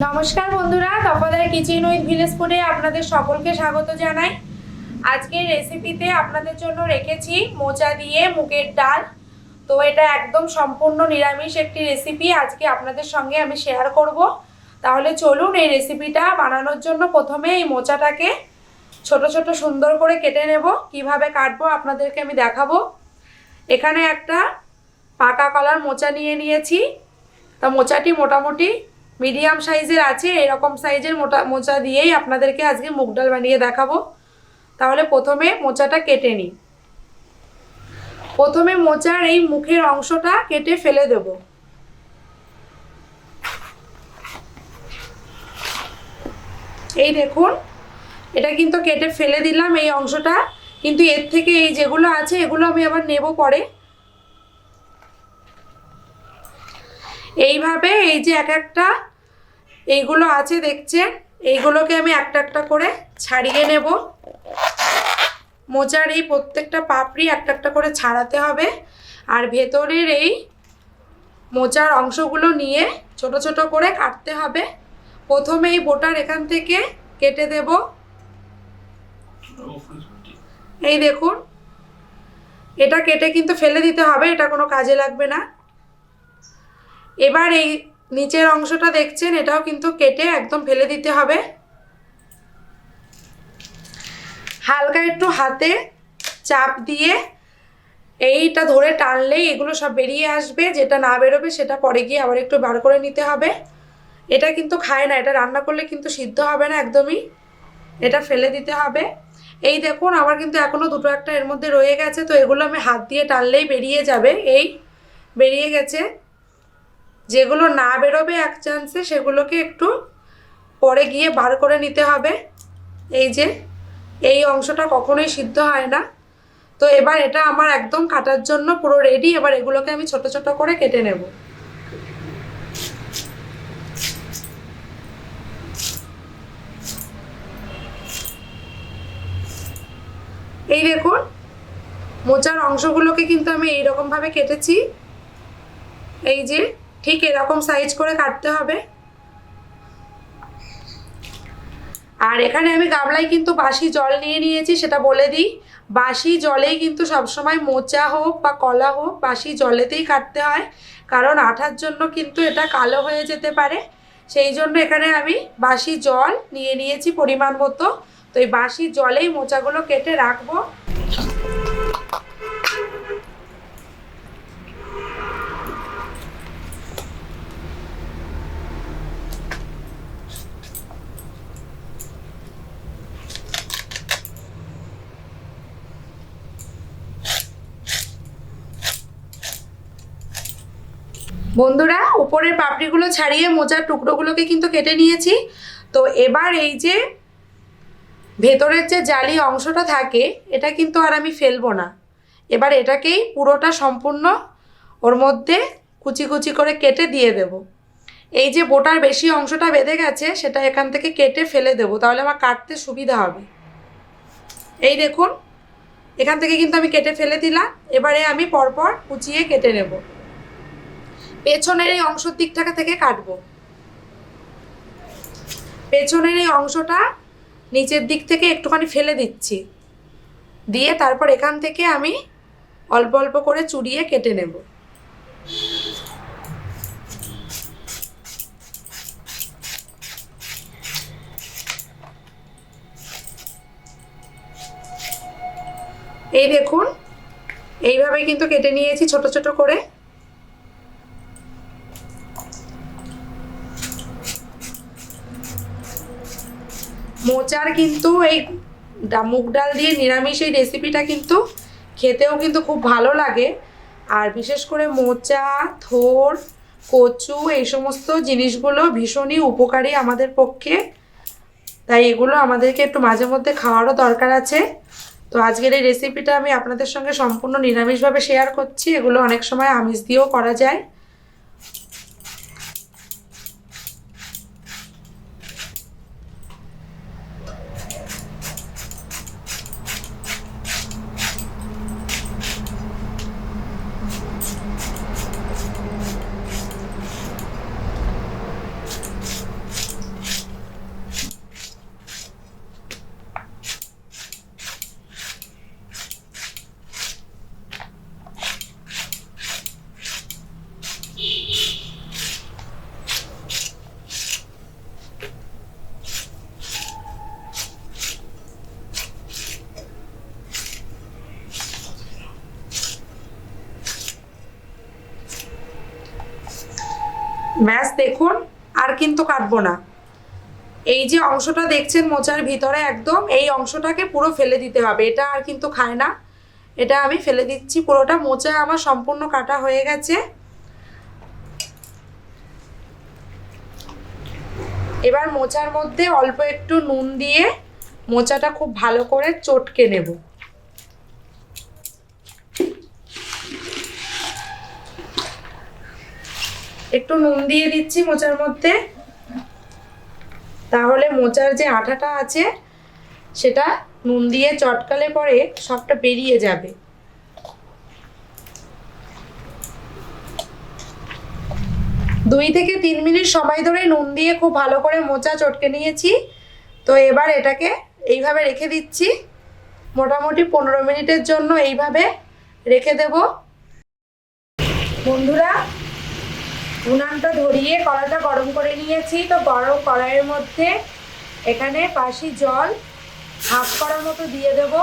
নমস্কার বন্ধুরা Tapadar kitchen with village ফুডে আপনাদের সকলকে স্বাগত জানাই। আজকের রেসিপিতে আপনাদের জন্য রেখেছি মোচা দিয়ে মুগের ডাল। তো এটা একদম সম্পূর্ণ নিরামিষ একটি রেসিপি আজকে আপনাদের সঙ্গে আমি শেয়ার করব। তাহলে চলুন এই রেসিপিটা বানানোর জন্য প্রথমে এই মোচাটাকে ছোট ছোট সুন্দর করে কেটে নেব। কীভাবে কাটবো আপনাদেরকে আমি দেখাবো। এখানে একটা পাকা কলার মোচা নিয়ে নিয়েছি। তা মোচাটি মোটামুটি মিডিয়াম সাইজের আছে, এরকম সাইজের মোটা মোচা দিয়েই আপনাদেরকে আজকে মুগ ডাল বানিয়ে দেখাবো। তাহলে প্রথমে মোচাটা কেটে নিই। প্রথমে মোচার এই মুখের অংশটা কেটে ফেলে দেব। এই দেখুন, এটা কিন্তু কেটে ফেলে দিলাম এই অংশটা, কিন্তু এর থেকে এই যেগুলো আছে, এগুলো আমি আবার নেব পরে। এইভাবে এই যে এক একটা এইগুলো আছে দেখছেন, এইগুলোকে আমি একটা একটা করে ছাড়িয়ে নেব। মোচার এই প্রত্যেকটা পাপড়ি একটা একটা করে ছাড়াতে হবে। আর ভেতরের এই মোচার অংশগুলো নিয়ে ছোট ছোট করে কাটতে হবে। প্রথমে এই বোটার এখান থেকে কেটে দেব। এই দেখুন, এটা কেটে কিন্তু ফেলে দিতে হবে, এটা কোনো কাজে লাগবে না। এবার এই নিচের অংশটা দেখছেন, এটাও কিন্তু কেটে একদম ফেলে দিতে হবে। হালকা একটু হাতে চাপ দিয়ে এইটা ধরে টানলেই এগুলো সব বেরিয়ে আসবে, যেটা না বেরোবে সেটা পরে গিয়ে আবার একটু বার করে নিতে হবে। এটা কিন্তু খায় না, এটা রান্না করলে কিন্তু সিদ্ধ হবে না একদমই। এটা ফেলে দিতে হবে। এই দেখুন, আমার কিন্তু এখনও দুটো একটা এর মধ্যে রয়ে গেছে, তো এগুলো আমি হাত দিয়ে টানলেই বেরিয়ে যাবে। এই বেরিয়ে গেছে। যেগুলো না বেরোবে এক চান্সে সেগুলোকে একটু পরে গিয়ে বার করে নিতে হবে। এই যে, এই অংশটা কখনোই সিদ্ধ হয় না। তো এবার এটা আমার একদম কাটার জন্য পুরো রেডি এবার এগুলোকে আমি ছোট ছোট করে কেটে নেব। এই দেখুন, মোচার অংশগুলোকে কিন্তু আমি এইরকমভাবে কেটেছি। এই যে ঠিক এরকম সাইজ করে কাটতে হবে। আর এখানে আমি গামলায় কিন্তু বাসি জল নিয়ে নিয়েছি, সেটা বলে দিই। বাসি জলেই কিন্তু সবসময় মোচা হোক বা কলা হোক, বাসি জলেতেই কাটতে হয়। কারণ আঠার জন্য কিন্তু এটা কালো হয়ে যেতে পারে। সেই জন্য এখানে আমি বাসি জল নিয়ে নিয়েছি পরিমাণ মতো। তো এই বাসি জলেই মোচাগুলো কেটে রাখব। বন্ধুরা, উপরের পাপড়িগুলো ছাড়িয়ে মোচার টুকরোগুলোকে কিন্তু কেটে নিয়েছি। তো এবার এই যে ভেতরের যে জালি অংশটা থাকে, এটা কিন্তু আর আমি ফেলব না। এবার এটাকেই পুরোটা সম্পূর্ণ ওর মধ্যে কুচি কুচি করে কেটে দিয়ে দেব। এই যে বোটার বেশি অংশটা বেঁধে গেছে, সেটা এখান থেকে কেটে ফেলে দেবো, তাহলে আমার কাটতে সুবিধা হবে। এই দেখুন, এখান থেকে কিন্তু আমি কেটে ফেলে দিলাম। এবারে আমি পরপর কুচিয়ে কেটে নেব। পেছনের এই অংশের দিকটাকে থেকে কাটবো। পেছনের এই অংশটা নিচের দিক থেকে একটুখানি ফেলে দিচ্ছি। দিয়ে তারপর এখান থেকে আমি অল্প অল্প করে চুরিয়ে কেটে নেব। এই দেখুন, এইভাবে কিন্তু কেটে নিয়েছি ছোট ছোট করে। মোচার কিন্তু এই মুগ ডাল দিয়ে নিরামিষ এই রেসিপিটা কিন্তু খেতেও কিন্তু খুব ভালো লাগে। আর বিশেষ করে মোচা, থোর, কচু এই সমস্ত জিনিসগুলো ভীষণই উপকারী আমাদের পক্ষে। তাই এগুলো আমাদেরকে একটু মাঝে মধ্যে খাওয়ারও দরকার আছে। তো আজকের এই রেসিপিটা আমি আপনাদের সঙ্গে সম্পূর্ণ নিরামিষভাবে শেয়ার করছি। এগুলো অনেক সময় আমিষ দিয়েও করা যায় ব্যাস দেখুন আর কাটবো না। এই যে অংশটা দেখছেন মোচার ভিতরে একদম, এই অংশটাকে পুরো ফেলে দিতে হবে। এটা আর কিন্তু খায় না। এটা আমি ফেলে দিচ্ছি পুরোটা। মোচা আমার সম্পূর্ণ কাটা হয়ে গেছে। এবার মোচার মধ্যে অল্প একটু নুন দিয়ে মোচাটা খুব ভালো করে চটকে নেব। একটু নুন দিয়ে দিচ্ছি মোচার মধ্যে। তাহলে মোচার যে আঠাটা আছে, সেটা নুন দিয়ে চটকালে পরে সবটা বেরিয়ে যাবে। দুই থেকে তিন মিনিট সময় ধরে নুন দিয়ে খুব ভালো করে মোচা চটকে নিয়েছি। তো এবার এটাকে এইভাবে রেখে দিচ্ছি। মোটামুটি পনেরো মিনিটের জন্য এইভাবে রেখে দেব। বন্ধুরা উনানটা ধরিয়ে কড়াটা গরম করে নিয়েছি। তো গরম কড়াইয়ের মধ্যে এখানে পাশি জল হাফ করার মতো দিয়ে দেব।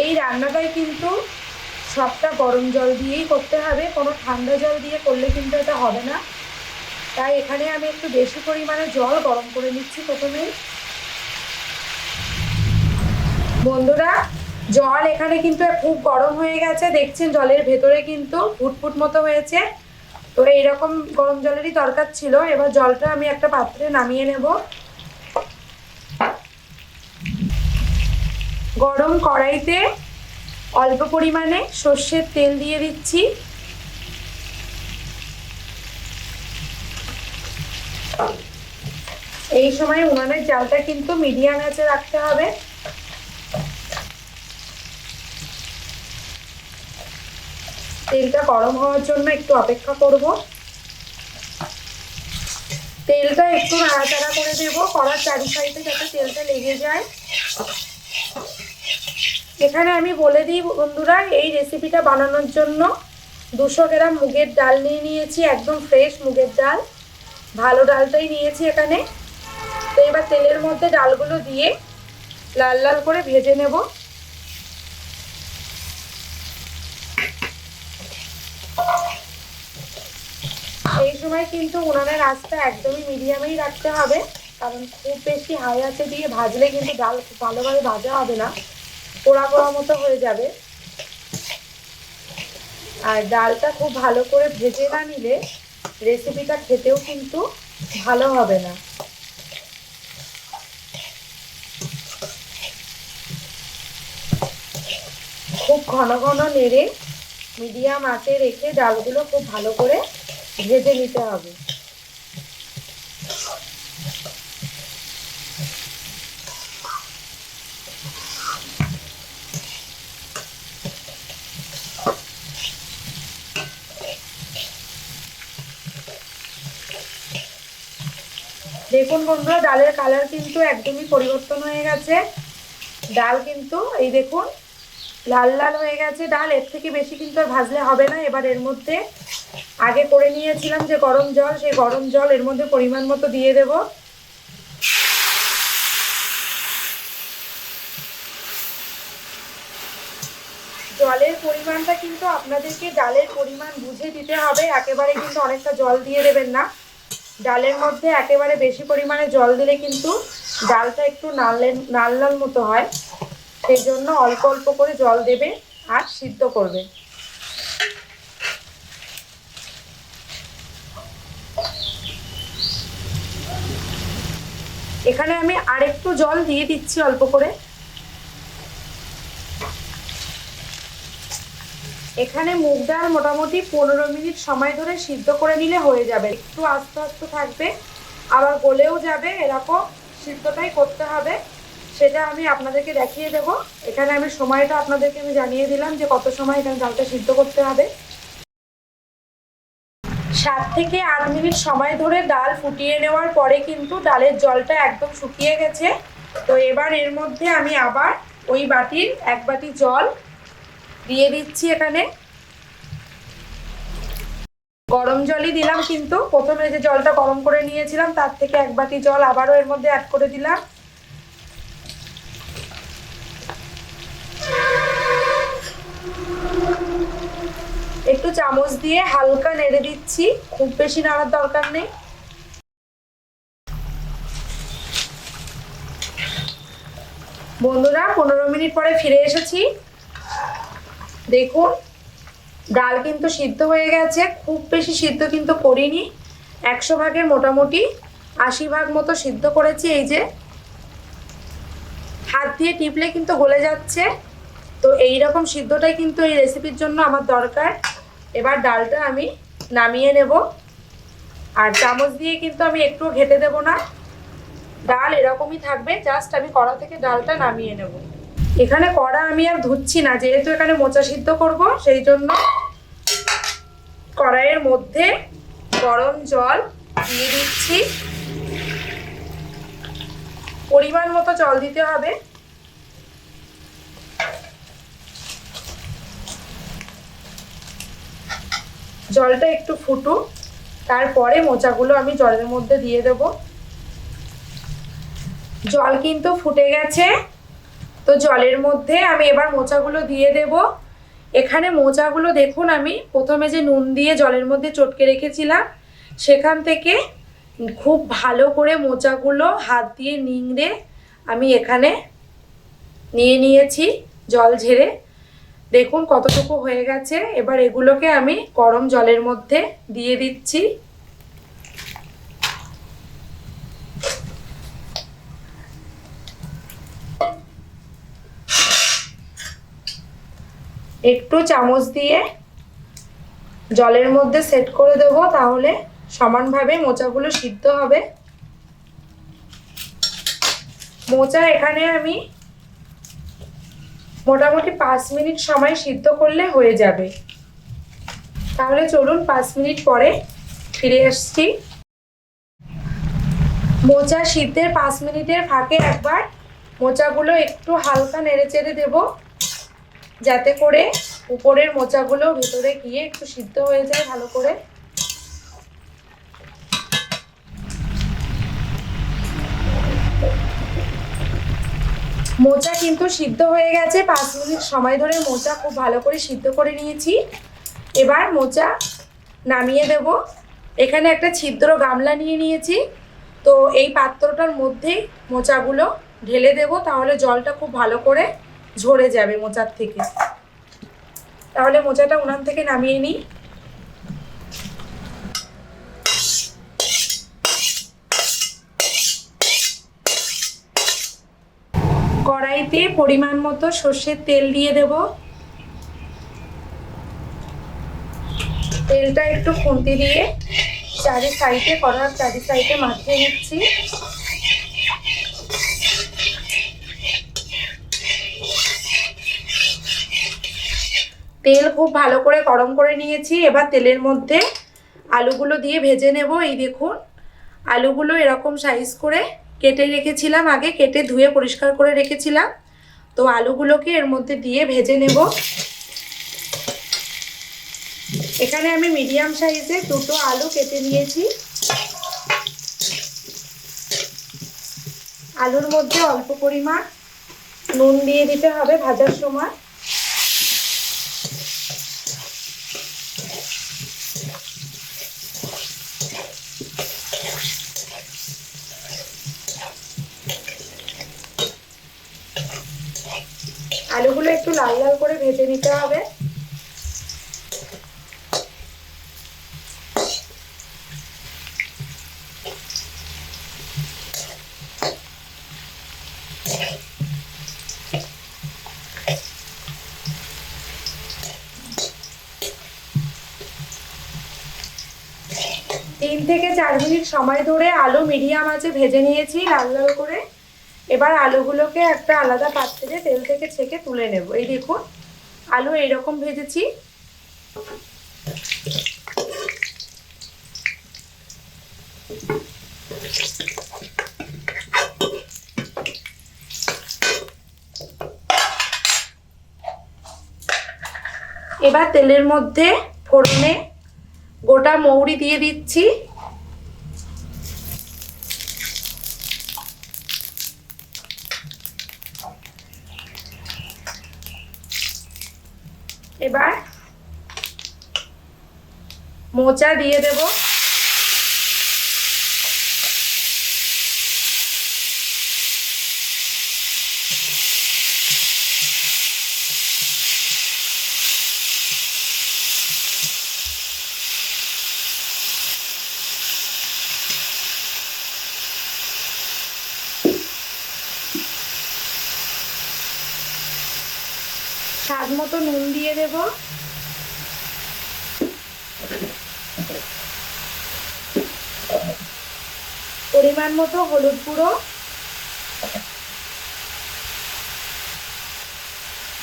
এই রান্নাটাই কিন্তু সবটা গরম জল দিয়েই করতে হবে। কোনো ঠান্ডা জল দিয়ে করলে কিন্তু এটা হবে না। তাই এখানে আমি একটু বেশি পরিমাণে জল গরম করে নিচ্ছি প্রথমেই। বন্ধুরা, জল এখানে কিন্তু খুব গরম হয়ে গেছে। দেখছেন জলের ভেতরে কিন্তু ফুটফুট মতো হয়েছে। তো এইরকম গরম জলেরই দরকার ছিল। এবার জলটা আমি একটা পাত্রে নামিয়ে নেব। গরম কড়াইতে অল্প পরিমাণে সর্ষের তেল দিয়ে দিচ্ছি। এই সময় উনানের জালটা কিন্তু মিডিয়াম আঁচে রাখতে হবে। তেলটা গরম হওয়ার জন্য একটু অপেক্ষা করব। তেলটা একটু নাড়াচাড়া করে দেব কড়ার চারি সাইডে যাতে তেলটা লেগে যায়। এখানে আমি বলে দিই বন্ধুরা, এই রেসিপিটা বানানোর জন্য দুশো গ্রাম মুগের ডাল নিয়ে নিয়েছি, একদম ফ্রেশ মুগের ডাল। ভালো ডালটাই নিয়েছি এখানে। তো এবার তেলের মধ্যে ডালগুলো দিয়ে লাল লাল করে ভেজে নেব। এই সময় কিন্তু উনানের আঁচটা একদমই মিডিয়ামেই রাখতে হবে, কারণ খুব বেশি হাই আঁচে দিয়ে ভাজলে কিন্তু ডাল ভালোভাবে ভাজা হবে না, পোড়া পোড়া মতো হয়ে যাবে। আর ডালটা খুব ভালো করে ভেজে না নিলে রেসিপিটা খেতেও কিন্তু ভালো হবে না। খুব ঘন ঘন নেড়ে মিডিয়াম আঁচে রেখে ডালগুলো খুব ভালো করে ভেজে নিতে হবে। দেখুন বন্ধুরা, ডালের কালার কিন্তু একদমই পরিবর্তন হয়ে গেছে। ডাল কিন্তু, এই দেখুন লাল লাল হয়ে গেছে ডাল, এর থেকে বেশি কিন্তু আর ভাজলে হবে না। এবার এর মধ্যে আগে করে নিয়েছিলাম যে গরম জল, সেই গরম জল এর মধ্যে পরিমাণ মতো দিয়ে দেব। জলের পরিমাণটা কিন্তু আপনাদেরকে ডালের পরিমাণ বুঝে দিতে হবে। একেবারে কিন্তু অনেকটা জল দিয়ে দেবেন না। ডালের মধ্যে একেবারে বেশি পরিমাণে জল দিলে কিন্তু ডালটা একটু নাল নাল মতো হয়। সেই জন্য অল্প অল্প করে জল দেবে আর সিদ্ধ করবে। এখানে আমি আরেকটু জল দিয়ে দিচ্ছি অল্প করে। এখানে মুগ ডাল মোটামুটি পনেরো মিনিট সময় ধরে সিদ্ধ করে নিলে হয়ে যাবে। একটু আস্তে আস্তে থাকবে, আবার গলেও যাবে, এরকম সিদ্ধটাই করতে হবে। সেটা আমি আপনাদেরকে দেখিয়ে দেব। এখানে আমি সময়টা আপনাদেরকে আমি জানিয়ে দিলাম যে কত সময় এখানে ডালটা সিদ্ধ করতে হবে। সাত থেকে আট মিনিট সময় ধরে ডাল ফুটিয়ে নেওয়ার পরে কিন্তু ডালের জলটা একদম শুকিয়ে গেছে। তো এবার এর মধ্যে আমি আবার ওই বাটির এক বাটি জল দিয়ে দিচ্ছি এখানে। গরম জলই দিলাম কিন্তু। প্রথমে যে জলটা গরম করে নিয়েছিলাম, তার থেকে এক বাটি জল আবারও এর মধ্যে অ্যাড করে দিলাম। চামচ দিয়ে হালকা নেড়ে দিচ্ছি। খুব বেশি নাড়ার দরকার নেই। বন্ধুরা, পনেরো মিনিট পরে ফিরে এসেছি। দেখুন, ডাল কিন্তু সিদ্ধ হয়ে গেছে। খুব বেশি সিদ্ধ কিন্তু করিনি। একশো ভাগের মোটামুটি আশি ভাগ মতো সিদ্ধ করেছি। এই যে, হাত দিয়ে টিপলে কিন্তু গলে যাচ্ছে। তো এই রকম সিদ্ধটাই কিন্তু এই রেসিপির জন্য আমার দরকার। এবার ডালটা আমি নামিয়ে নেব। আর চামচ দিয়ে কিন্তু আমি একটু ঘেটে দেব না। ডাল এরকমই থাকবে জাস্ট আমি কড়া থেকে ডালটা নামিয়ে নেব। এখানে কড়া আমি আর ধুচ্ছি না, যেহেতু এখানে মোচা সিদ্ধ করব, সেই জন্য কড়াইয়ের মধ্যে গরম জল দিয়ে দিচ্ছি। পরিমাণ মতো জল দিতে হবে। জলটা একটু ফুটুক তারপরে মোচাগুলো আমি জলের মধ্যে দিয়ে দেব। জল কিন্তু ফুটে গেছে, তো জলের মধ্যে আমি এবার মোচাগুলো দিয়ে দেব। এখানে মোচাগুলো দেখুন, আমি প্রথমে যে নুন দিয়ে জলের মধ্যে চটকে রেখেছিলাম, সেখান থেকে খুব ভালো করে মোচাগুলো হাত দিয়ে নিংড়ে আমি এখানে নিয়ে নিয়েছি, জল ঝেড়ে। দেখুন কতটুকু হয়ে গেছে। এবার এগুলোকে আমি গরম জলের মধ্যে দিয়ে দিচ্ছি। একটু চামচ দিয়ে জলের মধ্যে সেট করে দেব, তাহলে সমানভাবে মোচাগুলো সিদ্ধ হবে। মোচা এখানে আমি মোটামুটি পাঁচ মিনিট সময় সিদ্ধ করলে হয়ে যাবে। তাহলে চলুন পাঁচ মিনিট পরে ফিরে আসছি। মোচা সিদ্ধের পাঁচ মিনিটের ফাঁকে একবার মোচাগুলো একটু হালকা নেড়ে চেড়ে দেবো, যাতে করে উপরের মোচাগুলো ভেতরে গিয়ে একটু সিদ্ধ হয়ে যায় ভালো করে। মোচা কিন্তু সিদ্ধ হয়ে গেছে। পাঁচ মিনিট সময় ধরে মোচা খুব ভালো করে সিদ্ধ করে নিয়েছি। এবার মোচা নামিয়ে দেব। এখানে একটা ছিদ্র গামলা নিয়ে নিয়েছি। তো এই পাত্রটার মধ্যেই মোচাগুলো ঢেলে দেব, তাহলে জলটা খুব ভালো করে ঝরে যাবে মোচার থেকে। তাহলে মোচাটা উনান থেকে নামিয়ে নিই। কড়াইতে পরিমাণ মতো সর্ষের তেল দিয়ে দেব। তেলটা একটু খুন্তি দিয়ে চারি সাইডে, কড়ার চারি সাইডে মাখিয়ে নিচ্ছি। তেল খুব ভালো করে গরম করে নিয়েছি। এবার তেলের মধ্যে আলুগুলো দিয়ে ভেজে নেব। এই দেখুন, আলুগুলো এরকম সাইজ করে কেটে রেখেছিলাম, আগে কেটে ধুয়ে পরিষ্কার করে রেখেছিলাম। তো আলুগুলোকে এর মধ্যে দিয়ে ভেজে নেব। এখানে আমি মিডিয়াম সাইজে দুটো আলু কেটে নিয়েছি। আলুর মধ্যে অল্প পরিমাণ নুন দিয়ে দিতে হবে ভাজার সময় আলুগুলো একটু লাল লাল করে ভেজে নিতে হবে। তিন থেকে চার মিনিট সময় ধরে আলু মিডিয়াম আছে ভেজে নিয়েছি লাল লাল করে। এবার আলুগুলোকে একটা আলাদা পাত্রে তেল থেকে ছেঁকে তুলে নেব। এই দেখুন, আলু এইরকম ভেজেছি। এবার তেলের মধ্যে ফোড়নে গোটা মৌরি দিয়ে দিচ্ছি। এবার মোচা দিয়ে দেবো। স্বাদ মতো নুন দিয়ে দেব। পরিমাণ মতো হলুদ গুঁড়ো।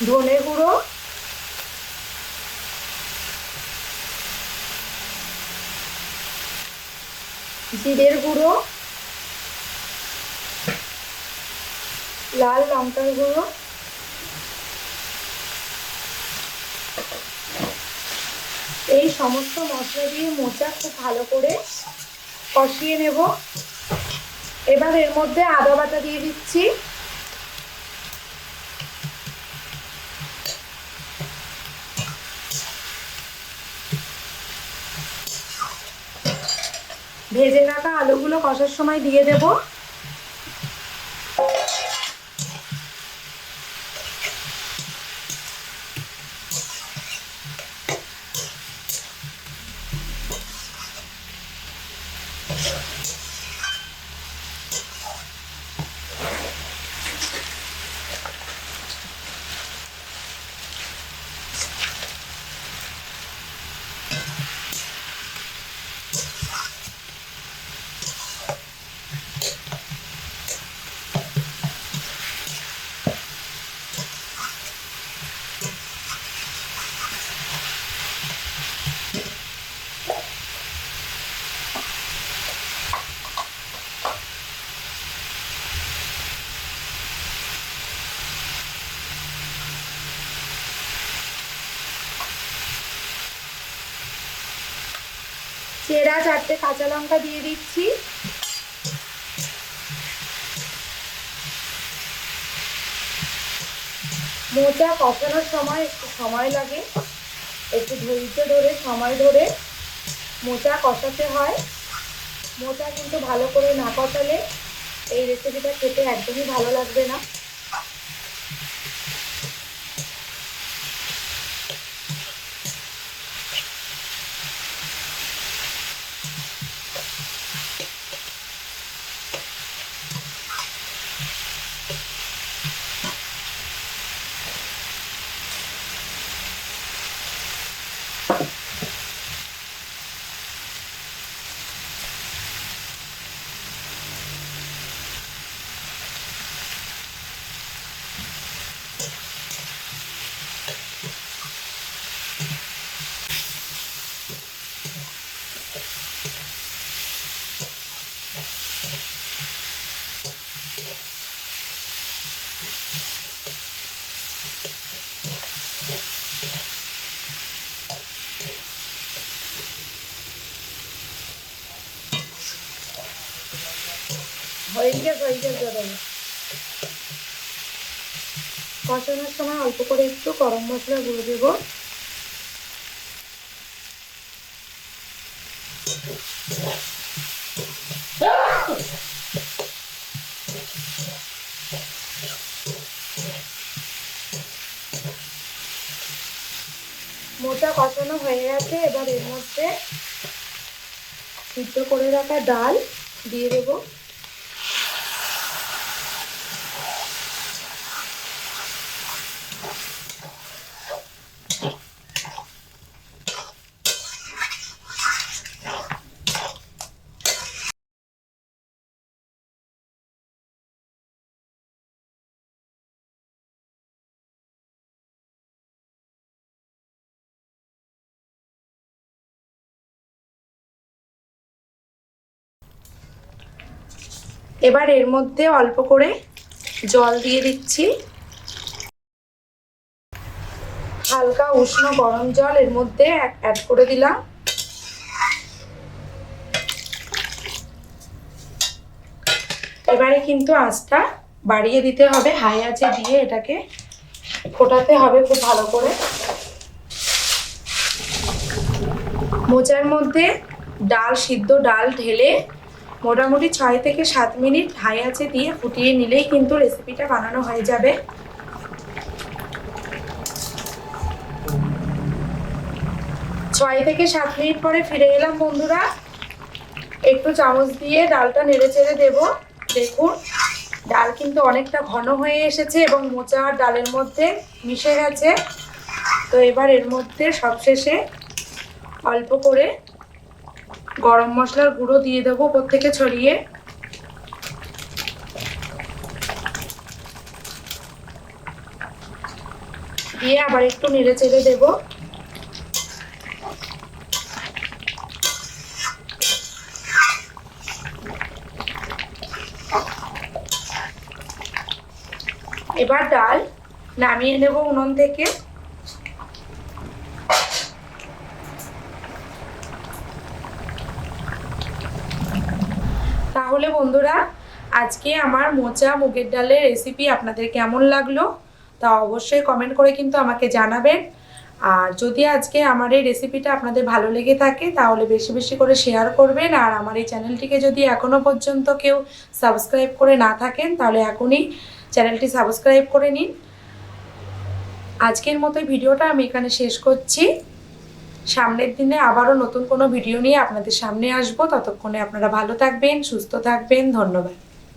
ধনে গুঁড়ো। জিরের গুঁড়ো। লাল লঙ্কার গুঁড়ো। এই সমস্ত মশলা দিয়ে মোচা খুব ভালো করে কষিয়ে নেব। এবার এর মধ্যে আদা বাটা দিয়ে দিচ্ছি। ভেজে রাখা আলুগুলো কষার সময় দিয়ে দেব চেরা চারটে কাঁচা লঙ্কা দিয়ে দিচ্ছি। মোচা কষানোর সময় একটু সময় লাগে। একটু ধৈর্য ধরে, সময় ধরে মোচা কষাতে হয়। মোচা কিন্তু ভালো করে না কষালে এই রেসিপিটা খেতে একদমই ভালো লাগবে না। কষানোর সময় অল্প করে একটু গরম মশলা গুঁড়ো দেবো। মোটা কষানো হয়ে গেছে, এবার এর মধ্যে সিদ্ধ করে রাখা ডাল দিয়ে দেবো। এবার এর মধ্যে অল্প করে জল দিয়ে দিচ্ছি। হালকা উষ্ণ গরম জল এর মধ্যে অ্যাড করে দিলাম। এবারে কিন্তু আঁচটা বাড়িয়ে দিতে হবে হাই আঁচে দিয়ে এটাকে ফোটাতে হবে খুব ভালো করে। মোচার মধ্যে ডাল, সিদ্ধ ডাল ঢেলে মোটামুটি ছয় থেকে সাত মিনিট হাই আছে দিয়ে ফুটিয়ে নিলেই কিন্তু রেসিপিটা বানানো হয়ে যাবে। ছয় থেকে সাত মিনিট পরে ফিরে এলাম বন্ধুরা। একটু চামচ দিয়ে ডালটা নেড়ে চেড়ে দেবো। দেখুন, ডাল কিন্তু অনেকটা ঘন হয়ে এসেছে এবং মোচা আর ডালের মধ্যে মিশে গেছে। তো এবার এর মধ্যে সবশেষে অল্প করে গরম মশলার গুঁড়ো দিয়ে দেবো ওপর থেকে ছড়িয়ে। দিয়ে আবার একটু নেড়ে চেড়ে দেবো। এবার ডাল নামিয়ে নেব উনুন থেকে। তাহলে বন্ধুরা, আজকে আমার মোচা মুগের ডালের রেসিপি আপনাদের কেমন লাগল তা অবশ্যই কমেন্ট করে কিন্তু আমাকে জানাবেন। আর যদি আজকে আমার এই রেসিপিটা আপনাদের ভালো লেগে থাকে, তাহলে বেশি বেশি করে শেয়ার করবেন। আর আমার এই চ্যানেলটিকে যদি এখনও পর্যন্ত কেউ সাবস্ক্রাইব করে না থাকেন, তাহলে এখনই চ্যানেলটি সাবস্ক্রাইব করে নিন। আজকের মতো ভিডিওটা আমি এখানে শেষ করছি। সামনের দিনে আবারও নতুন কোনো ভিডিও নিয়ে আপনাদের সামনে আসব। ততক্ষণে আপনারা ভালো থাকবেন, সুস্থ থাকবেন। ধন্যবাদ।